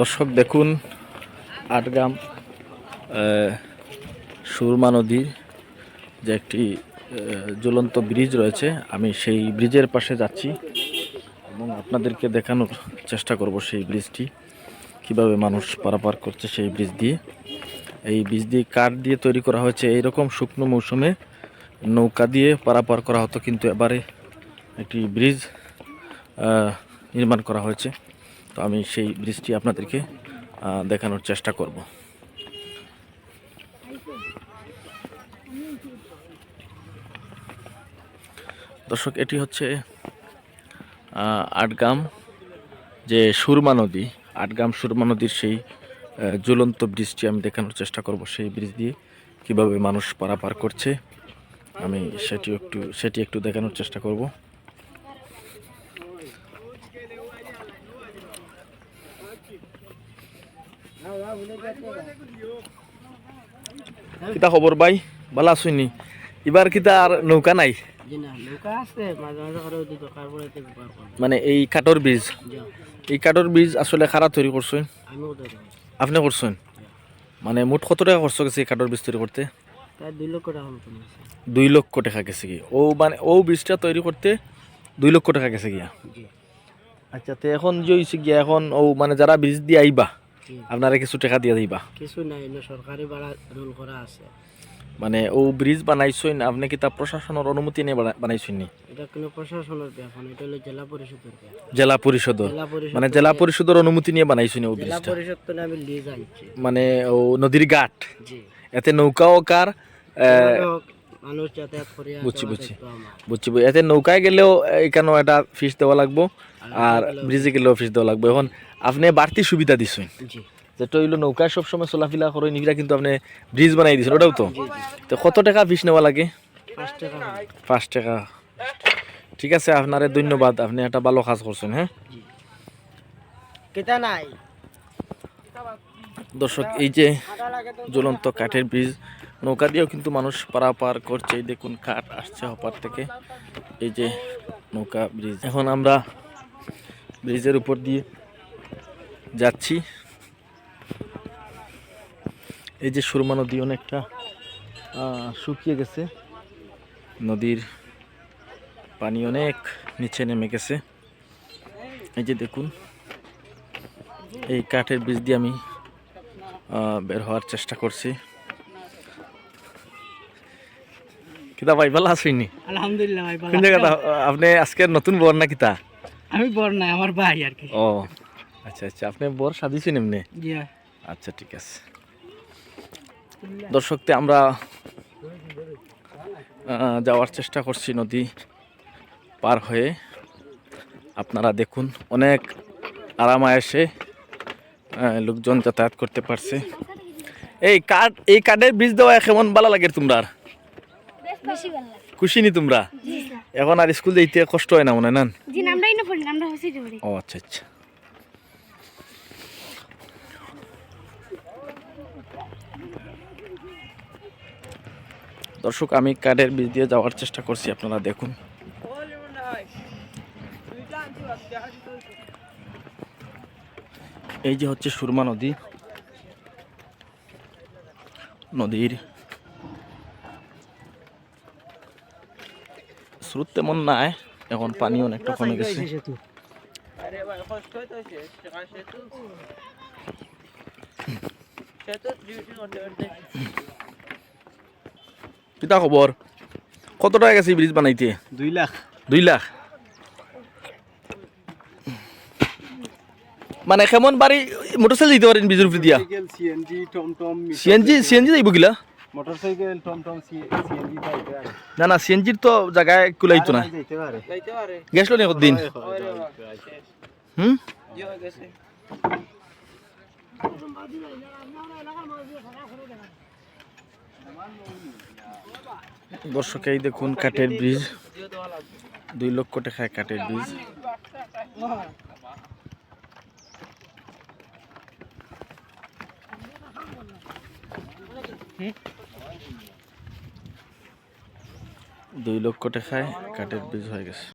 দর্শক দেখুন, আটগ্রাম সুরমা নদীর যে একটি জ্বলন্ত ব্রিজ রয়েছে, আমি সেই ব্রিজের পাশে যাচ্ছি এবং আপনাদেরকে দেখানোর চেষ্টা করব সেই ব্রিজটি, কীভাবে মানুষ পারাপার করছে সেই ব্রিজ দিয়ে। এই ব্রিজ দিয়ে কাঠ দিয়ে তৈরি করা হয়েছে, এইরকম শুকনো মৌসুমে নৌকা দিয়ে পারাপার করা হতো, কিন্তু এবারে একটি ব্রিজ নির্মাণ করা হয়েছে। তো আমি সেই ব্রিজটি আপনাদেরকে দেখানোর চেষ্টা করব। দর্শক এটি হচ্ছে আটগাম যে সুরমা নদী। আটগাম সুরমা নদীর সেই আহ, ঝুলন্ত ব্রিজটি আমি দেখানোর চেষ্টা করব সেই ব্রিজ দিয়ে কীভাবে মানুষ পারাপার করছে। আমি সেটি একটু সেটি একটু দেখানোর চেষ্টা করব। কিতা খবর ভাই ভালো আসুনি এবার কিতা আর নৌকা নাই? মানে এই কাঠর বীজ? এই কাঠর বীজ আসলে খারাপ তৈরি করছেন আপনি করছেন মানে মোট কত টাকা খরচ গেছে এই কাঠর বীজ তৈরি করতে দুই লক্ষ টাকা গেছে কি? ও মানে ও বীজটা তৈরি করতে দুই লক্ষ টাকা গেছে গিয়া আচ্ছা তো এখন যে গিয়া এখন ও মানে যারা বীজ দিয়ে আইবা আপনারা কিছু টাকা দিয়ে দিবা? কিছু নাই এনে সরকারি ভাড়া রোল করা আছে। মানে ও ব্রিজ বানাইছেন আপনি কি তা প্রশাসনের অনুমতি নিয়ে বানা- বানাইছেন নি? এটা কোনো প্রশাসনের ব্যাপার এটা হলো জেলা পরিষদের ব্যাপার জেলা পরিষদ মানে জেলা পরিষদের অনুমতি নিয়ে বানাইছেন ও ব্রিজটা? জেলা পরিষদ তো না আমি লিজ আনছি। মানে ও নদীর ঘাট? জি। এতে নৌকাও কার মানুষ যাতায়াত করে বুঝছি, বুঝছি। বুঝছি। এতে নৌকায় গেলেও এখানেও একটা ফিস দেওয়া লাগবো আর ব্রিজে গেলেও ফিস দেওয়া লাগবে। এখন আপনি বাড়তি সুবিধা দিচ্ছেন জি। যেটা হইল নৌকায় সবসময় চলাফিলা করে এগুলা কিন্তু আপনি ব্রিজ বানাই দিয়েছেন ওটাও তো? তো কত টাকা ফিস নেওয়া লাগে? পাঁচ টাকা। পাঁচ টাকা। ঠিক আছে আপনারে ধন্যবাদ আপনি একটা ভালো কাজ করছেন হ্যাঁ? কেতা নাই? দর্শক এই যে জ্বলন্ত কাঠের ব্রিজ নৌকা দিয়েও কিন্তু মানুষ পারাপার করছে। এই দেখুন কাঠ আসছে হপার থেকে। এই যে নৌকা ব্রিজ এখন আমরা ব্রিজের উপর দিয়ে যাচ্ছি। এই যে সুরমা নদী অনেকটা শুকিয়ে গেছে। নদীর পানি অনেক নিচে নেমে গেছে। এই যে দেখুন এই কাঠের বীজ দিয়ে আমি বের হওয়ার চেষ্টা করছি। কিতা ভাই ভালো আসেনি আলহামদুলিল্লাহ ভাই জায়গাটা আপনি আজকের নতুন বর না কিতা? আমি বড় না আমার ভাই আর কি। ও আচ্ছা আচ্ছা আপনি বর সাজিয়েছেন এমনি? আচ্ছা ঠিক আছে। দর্শকতে আমরা যাওয়ার চেষ্টা করছি নদী পার হয়ে। আপনারা দেখুন অনেক আরামায় এসে লোকজন যাতায়াত করতে পারছে। এই কাঠ এই কাঠের বীজ দেওয়া কেমন ভালো লাগে তোমরা? বেশি খুশি নি তোমরা? এখন আর স্কুল যাইতে কষ্ট হয় না মনে হয় না? জি নামটাই না পড়ি নামটা হচ্ছে পড়ি। ও আচ্ছা আচ্ছা। দর্শক আমি কাঠের বীজ দিয়ে যাওয়ার চেষ্টা করছি আপনারা দেখুন। এই যে হচ্ছে সুরমা নদী। নদীর স্রোত তেমন নাই এখন পানি অনেকটা কমে গেছে। আরে ভাই কষ্ট হইতেছে। সেতু সেতু ডিউটি করতে করতে কিতা খবর কত টাকা গেছে ব্রিজ বানাইতে? দুই লাখ। দুই লাখ? মানে কেমন বাড়ি মোটরসাইকেল দিতে পারেন ব্রিজের উপরে দিয়া? সিএনজি টমটম সিএনজি সিএনজি যাইব গিলা? মোটরসাইকেল টমটম সিএনজি যাইতে না না সিএনজির তো জায়গায় কুলাইতো না। যাইতে পারে যাইতে পারে গেছিল নি দিন হুম? গেছে। দর্শক, এই দেখুন কাঠের ব্রিজ দুই লক্ষ টাকায় কাঠের ব্রিজ দুই লক্ষ টাকায় কাঠের ব্রিজ হয়ে গেছে।